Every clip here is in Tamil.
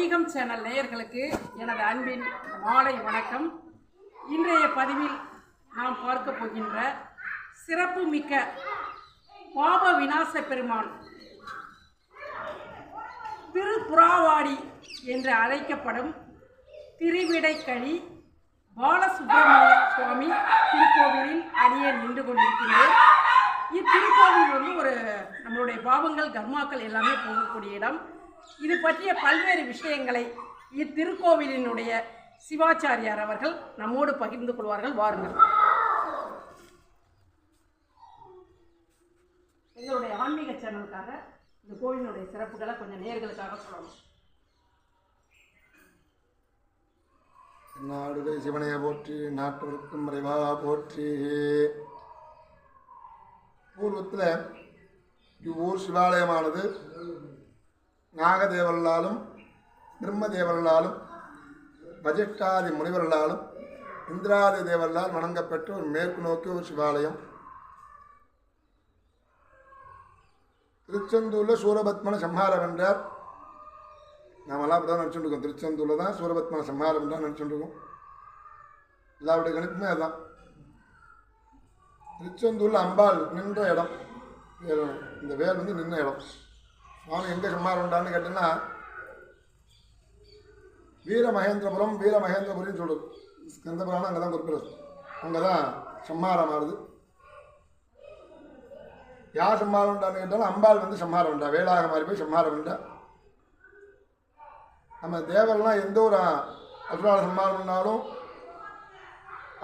ஆன்மீகம் சேனல் நேயர்களுக்கு எனது அன்பின் மாலை வணக்கம். இன்றைய பதிவில் நாம் பார்க்க போகின்ற சிறப்பு மிக்க பாப விநாச பெருமான் திருப்புறாவாடி என்று அழைக்கப்படும் திருவிடைக்கழி பாலசுப்பிரமணிய சுவாமி திருக்கோவிலில் அடியே நின்று கொண்டிருக்கின்றேன். இத்திருக்கோவில் வந்து ஒரு நம்மளுடைய பாவங்கள் கர்மாக்கள் எல்லாமே போகக்கூடிய இடம். இது பற்றிய பல்வேறு விஷயங்களை இத்திருக்கோவிலினுடைய சிவாச்சாரியார் அவர்கள் நம்மோடு பகிர்ந்து கொள்வார்கள். வாருங்கள். எங்களுடைய ஆன்மீக சேனலுக்காக இந்த கோவிலினுடைய சிறப்புகளை கொஞ்சம் நேர்களுக்காக சொல்லணும். நாடுகள் சிவனையை போற்றி நாட்டவருக்கும் மறைவா போற்றி. பூர்வத்தில் இவ்வூர் சிவாலயமானது நாகதேவர்களாலும் பிரம்மதேவர்களாலும் வஜிஷ்டாதி முனிவர்களாலும் இந்திராதி தேவர்களால் வணங்கப்பெற்ற ஒரு மேற்கு நோக்கி ஒரு சிவாலயம். திருச்செந்தூரில் சூரபத்மனை சம்ஹாரம் என்றார். நாமெல்லாம் அப்படி தான் நினச்சிட்டு இருக்கோம். திருச்செந்தூரில் தான் சூரபத்மனை சம்ஹாரம் தான் நினச்சிட்டு இருக்கோம். எல்லாருடைய கணிப்புமே அதுதான் திருச்செந்தூரில் அம்பாள் நின்ற இடம். இந்த வேல் வந்து நின்ற இடம். சுவாமி எங்கே சம்ஹாரம் உண்டான்னு கேட்டீங்கன்னா வீரமகேந்திரபுரம் வீரமகேந்திரபுரின்னு சொல்லுது. ஸ்கந்த அங்கே தான் குறிப்பிடுறது. அங்கே தான் சம்ஹாரம் ஆகுது யார் சம்ஹாரம் உண்டான்னு கேட்டாலும் அம்பாள் வந்து சம்ஹாரம் உண்டா வேளாக மாதிரி போய் சம்ஹாரம் உண்டா நம்ம தேவர்லாம் எந்த ஒரு அசுரால சம்ஹாரம் பண்ணாலும்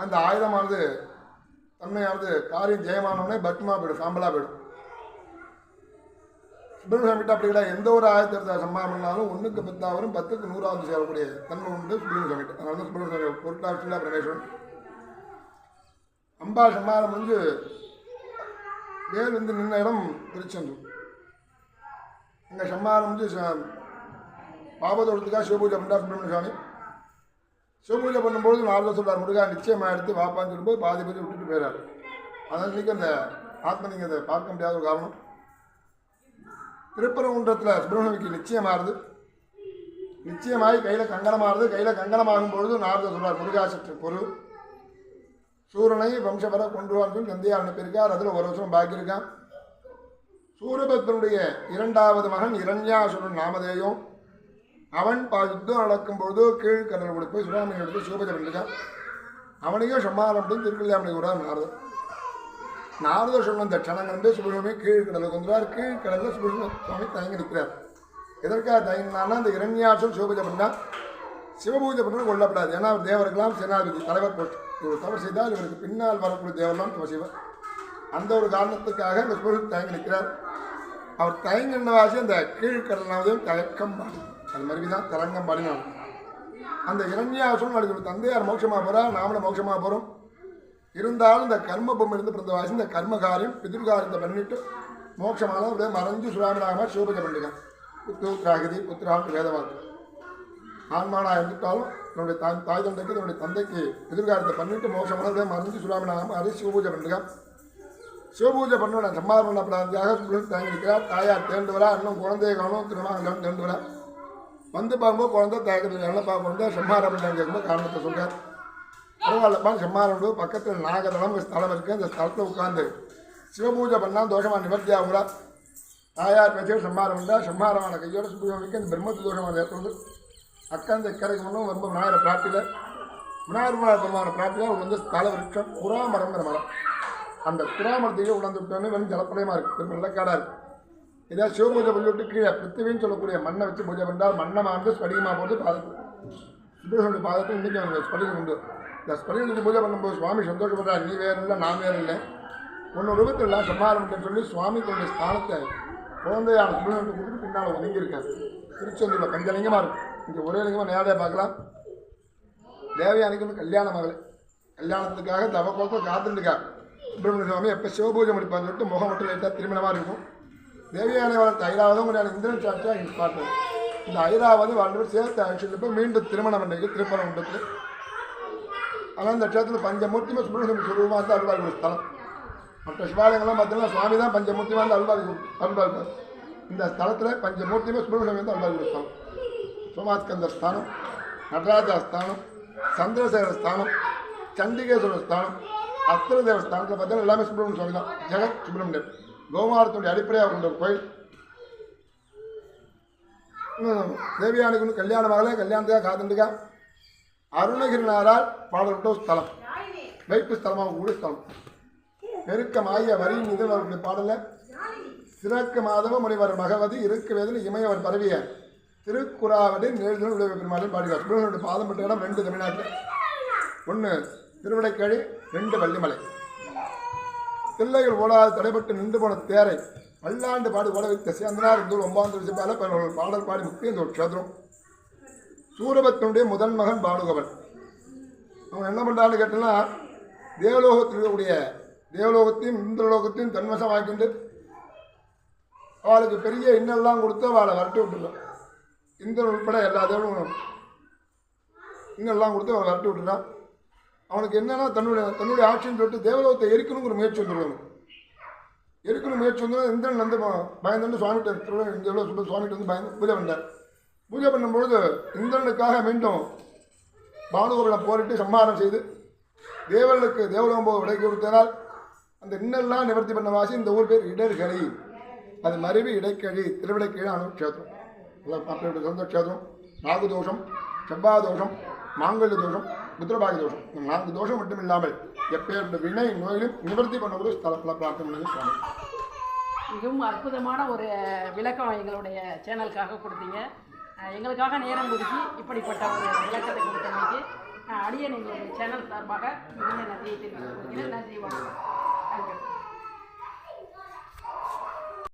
அந்த ஆயுதமானது தன்மையானது காரியம் ஜெயமானவனே பத்மா போயிடும் சாம்பலா போயிடும். சுப்பிரமணியம் அப்படி கிடையாது எந்த ஒரு ஆயுதத்தை சம்மானம் பண்ணாலும் ஒன்றுக்கு பத்தாவரும் பத்துக்கு நூறாவது சேரக்கூடிய தன்மை உண்டு சுப்பிரமணிய சுவாமி அதனால தான் சுப்பிரமணிய சுவாமி பொருட்டாட்சியில் பரமேஸ்வரன் அம்பா சம்மானம் வந்து வேல் வந்து நின்ன இடம் திருச்செந்தூர் அங்கே சம்மானம் வந்து ச- பாபதோடத்துக்காக சிவபூஜை பண்ணார் சுப்பிரமணிய சுவாமி சிவபூஜை பண்ணும்போது நாலு சொல்கிறார் முருகா நிச்சயமாக எடுத்து வாப்பான்னு சொல்லும்போது பாதி பேர் விட்டுட்டு போயிறாரு. அதனால் இன்னைக்கு அந்த ஆத்மா நீங்கள் அதை பார்க்க முடியாத ஒரு காரணம். திருப்பரங்குன்றத்தில் சுப்பிரமணியமிக்கு நிச்சயமாகுது நிச்சயமாகி கையில் கங்கணமாகுது கையில் கங்கணமாகும் பொழுது நாரத சொல்றார் முருகாசற்று பொரு சூரனை வம்சபர கொண்டு வான்னு நந்தியார் அனுப்பியிருக்கார். அதில் ஒரு வருஷம் பாக்கி இருக்கான் சூரபத்மனுடைய இரண்டாவது மகன் இரண்யாசுரன் நாமதேயம். அவன் பா யுத்தம் நடக்கும் பொழுது கீழ்கடல் போய் சுறாமணி எடுத்து சிவபஜை பண்ணிருக்கான் அவனையும் சம்மாரம் அப்படின்னு திருக்கல்யாமணி கூட நாரதன் நாரத சொன்ன இந்த சுப்பிரமணியம் கண்டு சுப்பிரமணிய கீழ்கடலுக்கு வந்துடுவார். கீழ்கடலில் சுப்பிரமணிய சுவாமி தயங்கி நிற்கிறார். எதற்காக தயங்கினான்னா அந்த இரண்யாசம் சிவபூஜை பண்ணால் சிவபூஜை பண்ணுறது கொல்லப்படாது. ஏன்னா அவர் தேவர்களாம் சேனாதிபதி தலைவர் போட்டு இவர் தவறு செய்தால் இவருக்கு பின்னால் வரக்கூடிய தேவரெல்லாம் தவறு செய்வார். அந்த ஒரு காரணத்துக்காக அந்த சுப்பிரமணியம் தயங்கி நிற்கிறார். அவர் தயங்கினவாசி அந்த கீழ்கடலாவதையும் தயக்கம் பாடி. அது மாதிரி தான் தரங்கம் பாடினான் அந்த இரண்யாசம் நாளைக்கு ஒரு தந்தையார் மோட்சமாக போகிறா நாமளும் மோட்சமாக போகிறோம் இருந்தாலும் இந்த கர்ம பொம்மிலிருந்து பிறந்தவாசி இந்த கர்மகாரியம் பிதிர்காரியத்தை பண்ணிட்டு மோட்சமான அப்படியே மறைஞ்சு சுராமனாக சிவபூஜை பண்ணிருக்கான் புத்திராகதி வேதவாக்கு. ஆன்மானா இருந்துட்டாலும் என்னுடைய தாய் தாய் தந்தைக்கு என்னுடைய தந்தைக்கு எதிர்காரத்தை பண்ணிட்டு மோசமான அப்படியே மறைஞ்சு சுராமனாக அதை சிவபூஜை பண்ணிருக்கான் சிவபூஜை பண்ண சம்பாரம் சம்மாரம் பண்ணப்படாதாக சுப்பிரமணியன் தாங்கி தாயார் தேர்ந்து இன்னும் குழந்தைய காணும் திருமணம் தேர்ந்து வந்து பார்க்கும்போது குழந்தை தயக்கத்தில் என்ன பார்க்க குழந்தை சம்மாரம் பண்ணாங்க காரணத்தை சொல்கிறார் பரவாயில்லப்பா சம்மாரம் பக்கத்தில் நாகதளம் ஒரு ஸ்தலம் இருக்குது அந்த ஸ்தலத்தில் உட்காந்து சிவபூஜை பண்ணால் தோஷமாக நிவர்த்தி ஆகுங்களா? தாயார் பேச்சு செம்மாரம் பண்ணா செம்மாரமான கையோட சுப்பிரமணிக்கு அந்த பிரம்மத்து தோஷமான ஏற்படுது. அக்கந்த இக்கரைக்கு முன்னும் ரொம்ப விநாயகரை பிரார்த்தியில் விநாயகர் பெருமான பிரார்த்தியில் அவர் வந்து ஸ்தல விருட்சம் புறாமரங்கிற மரம். அந்த புறாமரத்தையே உணர்ந்து விட்டோன்னு வெறும் ஜலப்படையமாக இருக்குது திரும்ப வெள்ளக்காடாக இருக்குது இதாக சிவபூஜை பண்ணிவிட்டு கீழே பிருத்திவின்னு சொல்லக்கூடிய மண்ணை வச்சு பூஜை பண்ணால் மண்ணை மாந்து ஸ்படிகமாக போட்டு பாதத்து சுப்பிரமணிய பாதத்தை இன்றைக்கி அவங்க ஸ்படிகம் உண்டு. இந்த ஸ்படிகத்துக்கு பூஜை பண்ணும்போது சுவாமி சந்தோஷப்படுறார். நீ வேறு இல்லை நான் வேறு இல்லை. ஒன்று ரூபத்தில் எல்லாம் சொல்லி சுவாமி தன்னுடைய ஸ்தானத்தை குழந்தையான சுப்பிரமணியத்தை கொடுத்து பின்னால் ஒதுங்கியிருக்கார். திருச்செந்தூரில் பஞ்சலிங்கமாக இருக்கும். இங்கே ஒரே லிங்கமாக நேரடியாக பார்க்கலாம். தேவயானிக்கு வந்து கல்யாணம் கல்யாணத்துக்காக தவ கோலத்தை காத்துருக்கா சுப்பிரமணிய சுவாமி எப்போ சிவபூஜை முடிப்பான்னு சொல்லிட்டு முகம் மட்டும் லைட்டாக திருமணமாக இருக்கும். தேவியானை வளர்த்த ஐராவதும் முடியாது இந்திரன் சாட்சியாக இங்கே பார்த்தோம் இந்த ஐராவது வாழ்ந்தவர் சேர்த்து அழைச்சிட்டு போய் மீண்டும் திருமணம் பண்ணிக்கு பண்ணுறது ஆனால் இந்த க்ஷேத்திரத்தில் பஞ்சமூர்த்திமே சுப்பிரமணிய சுரூபமாக வந்து அருள்வாய் ஒரு ஸ்தலம் மற்ற சிவாலயங்கள்லாம் பார்த்தீங்கன்னா சுவாமி தான் பஞ்சமூர்த்திமாக வந்து அருள்வாய் அருள்வாய் இந்த ஸ்தலத்தில் பஞ்சமூர்த்திமே சுப்பிரமணியம் வந்து அருள்வாய் ஒரு ஸ்தலம் சோமாஸ்கந்தர் ஸ்தானம் நடராஜா ஸ்தானம் சந்திரசேகர ஸ்தானம் சண்டிகேஸ்வரர் ஸ்தானம் அஸ்திர தேவஸ்தானத்தில் பார்த்தீங்கன்னா எல்லாமே சுப்பிரமணிய சுவாமி தான். ஜெகத் சுப்பிரமணியம் கோமாரத்தினுடைய அடிப்படையாக கொண்ட கோயில். இன்னும் தேவியானுக்கு கல்யாணம் ஆகலை. கல்யாணத்துக்காக காத்துட்டுக்கா அருணகிரிநாரால் பாடல்பட்ட ஒரு ஸ்தலம். வைப்பு ஸ்தலமாக கூட ஸ்தலம் நெருக்கமாகிய வரியின் இது அவர்களுடைய பாடல சிறக்கு மாதவ முனிவர் மகவதி இருக்கு வேதனை இமயவர் பரவிய திருக்குறாவடி நேர்தல் உடைய பெருமாளின் பாடுகிறார். முருகனுடைய பாதம் பெற்ற இடம் ரெண்டு தமிழ்நாட்டில். ஒன்று திருவிடைக்கழி ரெண்டு வள்ளிமலை. தில்லைகள் ஓடாது தடைபட்டு நின்று போன தேரை பல்லாண்டு பாடு ஓட வைத்த சேந்தனார் இந்த ஒன்பாம் பாடல் பாடி முக்தி இந்த ஒரு க்ஷேத்திரம். சூரபத்தினுடைய முதன் மகன் பானுகவன். அவன் என்ன பண்ணுறான்னு கேட்டோன்னா தேவலோகத்தில் இருக்கக்கூடிய தேவலோகத்தையும் இந்திரலோகத்தையும் தன்வசமாக்கிண்டு அவளுக்கு பெரிய இன்னெல்லாம் கொடுத்து அவளை விரட்டி விட்டுருந்தான் இந்திரன் உட்பட எல்லா தேவனும் இன்னெல்லாம் கொடுத்து அவளை விரட்டி விட்டுறான். அவனுக்கு என்னென்னா தன்னுடைய தன்னுடைய ஆட்சின்னு சொல்லிட்டு தேவலோகத்தை எரிக்கணுங்கிற முயற்சி வந்துடுவாங்க எரிக்கணும் முயற்சி வந்து இந்திரன் வந்து ப- பயந்துட்டு சுவாமிகிட்ட திருவிழா இங்கே எவ்வளோ சொல்லிட்டு சுவாமிகிட்ட வந்து பயந்து பூஜை வந்தார் பூஜை பண்ணும்பொழுது இந்திரனுக்காக மீண்டும் பானுகோபுரம் போரிட்டு சம்ஹாரம் செய்து தேவர்களுக்கு தேவலோம்போ விடை கொடுத்தனால் அந்த இன்னெல்லாம் நிவர்த்தி பண்ண வாசி இந்த ஊர் பேர் இடர்கழி. அது மருவி இடைக்கழி திருவிடைக்கீழ அணுக்ஷேத்திரம் எல்லாம் அப்படி சொந்த க்ஷேத்திரம் நாகு தோஷம் செவ்வாய் தோஷம் மாங்கல்ய தோஷம் புத்திரபாகி தோஷம். நான்கு தோஷம் மட்டும் இல்லாமல் எப்பேற்பட்ட வினை நோயிலும் நிவர்த்தி பண்ண ஸ்தலத்தில் பிரார்த்தனை பண்ணி சுவாமி. மிகவும் அற்புதமான ஒரு விளக்கம் எங்களுடைய சேனலுக்காக கொடுத்தீங்க. எங்களுக்காக நேரம் ஒதுக்கி இப்படிப்பட்ட ஒரு விளக்கத்தை கொடுத்தமைக்கு அடியன் எங்களுடைய சேனல் சார்பாக மிகுந்த நன்றியை தெரிவித்துக் கொள்கிறேன். நன்றி வணக்கம். நன்றி